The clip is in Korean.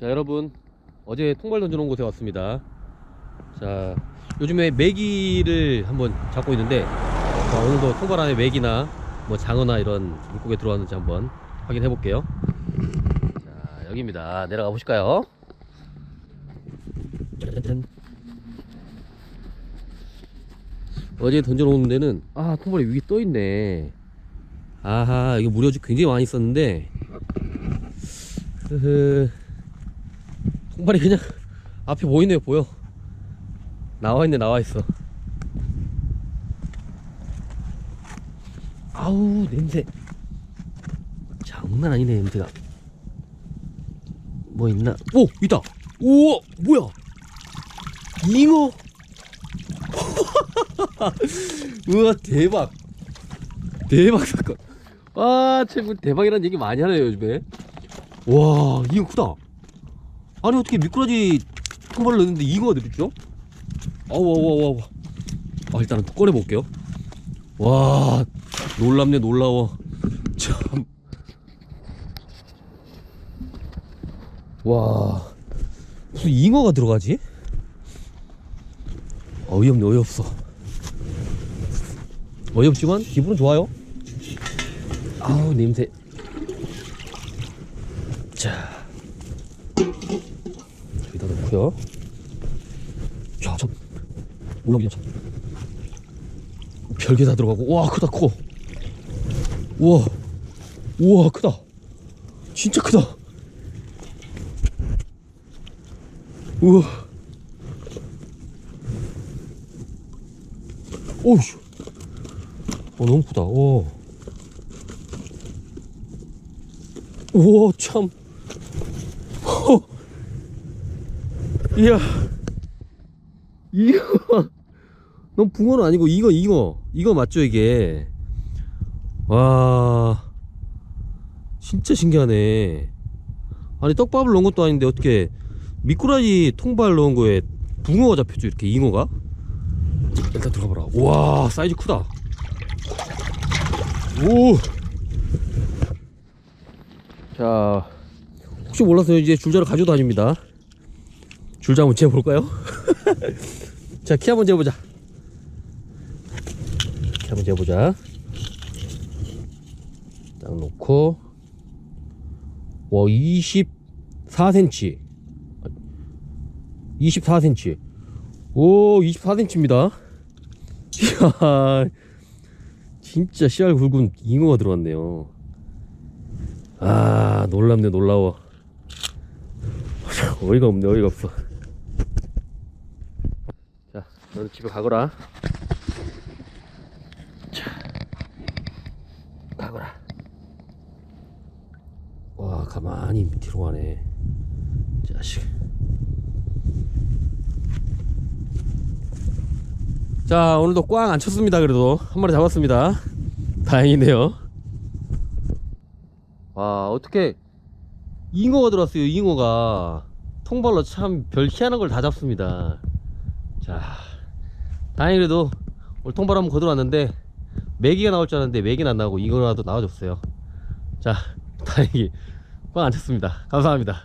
자 여러분 어제 통발 던져놓은 곳에 왔습니다. 자 요즘에 메기를 한번 잡고 있는데 자, 오늘도 통발 안에 메기나 뭐 장어나 이런 물고기 들어왔는지 한번 확인해 볼게요. 자 여기입니다. 내려가 보실까요? 짜잔. 어제 던져놓은 데는 아 통발이 위에 떠있네. 아하 이거 무려 굉장히 많이 있었는데 흐흐 통발이 그냥 앞에 보이네요 보여. 나와있네 나와있어. 아우 냄새. 장난 아니네 냄새가. 뭐 있나? 오 있다. 우와 뭐야? 잉어? 우와 대박. 대박 사건. 아 최고 대박이라는 얘기 많이 하네요 요즘에. 와 잉어 크다 아니 어떻게 미꾸라지 통발을 넣는데 잉어가 들었죠? 아우 아우 아우 아우. 아 일단은 또 꺼내 볼게요. 와 놀랍네 놀라워. 참 와 무슨 잉어가 들어가지? 어이없네 어이없어. 어이없지만 기분은 좋아요. 아우 냄새. 자 여기다 넣고요. 자참 올라오기자 참. 별게 다 들어가고 와 크다 커. 우와 우와 크다. 진짜 크다. 우와. 오우씨. 어 너무 크다. 오 우와 참. 허. 이야. 이거. 넌 붕어는 아니고 이거 이거. 이거 맞죠 이게? 와. 진짜 신기하네. 아니 떡밥을 넣은 것도 아닌데 어떻게 미꾸라지 통발 넣은 거에 붕어가 잡혔죠 이렇게 잉어가? 일단 들어가 봐라. 와 사이즈 크다. 오자 혹시 몰라서 이제 줄자를 가지고 다닙니다 줄자 한번 재볼까요? 자, 키 한번 재보자. 키 한번 재보자. 딱 놓고, 와, 24cm. 24cm. 오, 24cm입니다. 이야, 진짜 씨알 굵은 잉어가 들어왔네요. 아, 놀랍네, 놀라워. 어이가 없네, 어이가 없어. 자, 너는 집에 가거라. 자, 가거라. 와, 가만히 밑으로 가네. 자식. 자, 오늘도 꽝 안 쳤습니다. 그래도 한 마리 잡았습니다. 다행이네요. 와, 어떻게 잉어가 들어왔어요. 잉어가 통발로 참 별 희한한 걸 다 잡습니다. 자, 다행히 그래도 오늘 한번 거들어왔는데 메기가 나올 줄 알았는데 메기는 안 나오고 잉어라도 나와줬어요. 자, 다행히 꽝 안 쳤습니다. 감사합니다.